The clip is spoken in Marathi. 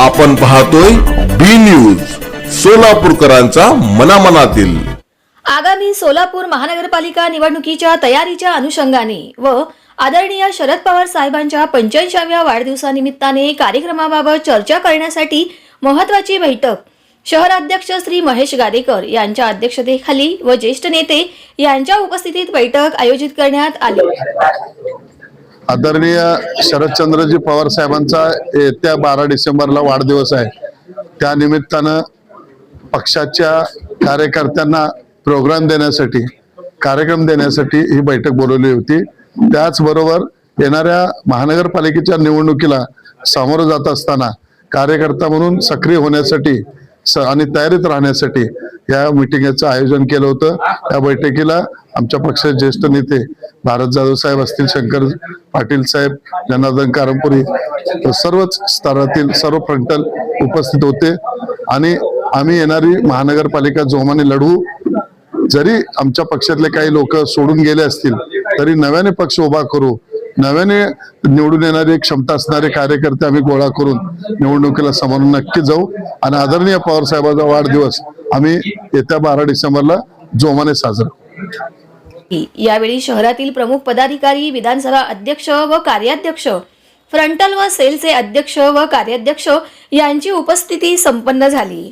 आपण पाहतोय बी न्यूज सोलापूरकरांचा मनामनातील. आगामी सोलापूर महानगरपालिका निवडणुकीच्या तयारीच्या अनुषंगाने व आदरणीय शरद पवार साहेबांच्या पंच्याऐंशाव्या वाढदिवसानिमित्ताने कार्यक्रमाबाबत चर्चा करण्यासाठी महत्वाची बैठक. शहराध्यक्ष श्री महेश गादेकर यांच्या अध्यक्षतेखाली व ज्येष्ठ नेते यांच्या उपस्थितीत बैठक आयोजित करण्यात आली. आदरणीय शरदचंद्रजी पवार साहेबांचा येत्या बारा डिसेंबरला वाढदिवस आहे. त्या निमित्तानं पक्षाच्या कार्यकर्त्यांना प्रोग्राम देण्यासाठी कार्यक्रम देण्यासाठी ही बैठक बोलवली होती. त्याचबरोबर येणाऱ्या महानगरपालिकेच्या निवडणुकीला सामोरं जात असताना कार्यकर्ता म्हणून सक्रिय होण्यासाठी स- आणि तयारीत राहण्यासाठी या मिटिंगचं आयोजन केलं होतं. या बैठकीला आमच्या पक्षाचे ज्येष्ठ नेते भारत जाधव साहेब असतील शंकर पाटील साहेब जनार्दन कारंपुरी तर सर्वच स्तरातील सर्व फ्रंटल उपस्थित होते. आणि आम्ही येणारी महानगरपालिका जोमाने लढवू जरी आमच्या पक्षातले काही लोक सोडून गेले असतील तरी नव्याने पक्ष उभा करू. नव्याने निवडून येणारे क्षमता असणारे कार्यकर्ते आम्ही गोळा करून निवडणुकीला समोर नक्की जाऊ. आणि आदरणीय पवार साहेबांचा वाढदिवस आम्ही येत्या बारा डिसेंबरला जोमाने साजरा. यावेळी शहरातील प्रमुख पदाधिकारी विधानसभा अध्यक्ष व कार्याध्यक्ष फ्रंटल व सेलचे अध्यक्ष व कार्याध्यक्ष यांची उपस्थिती संपन्न झाली.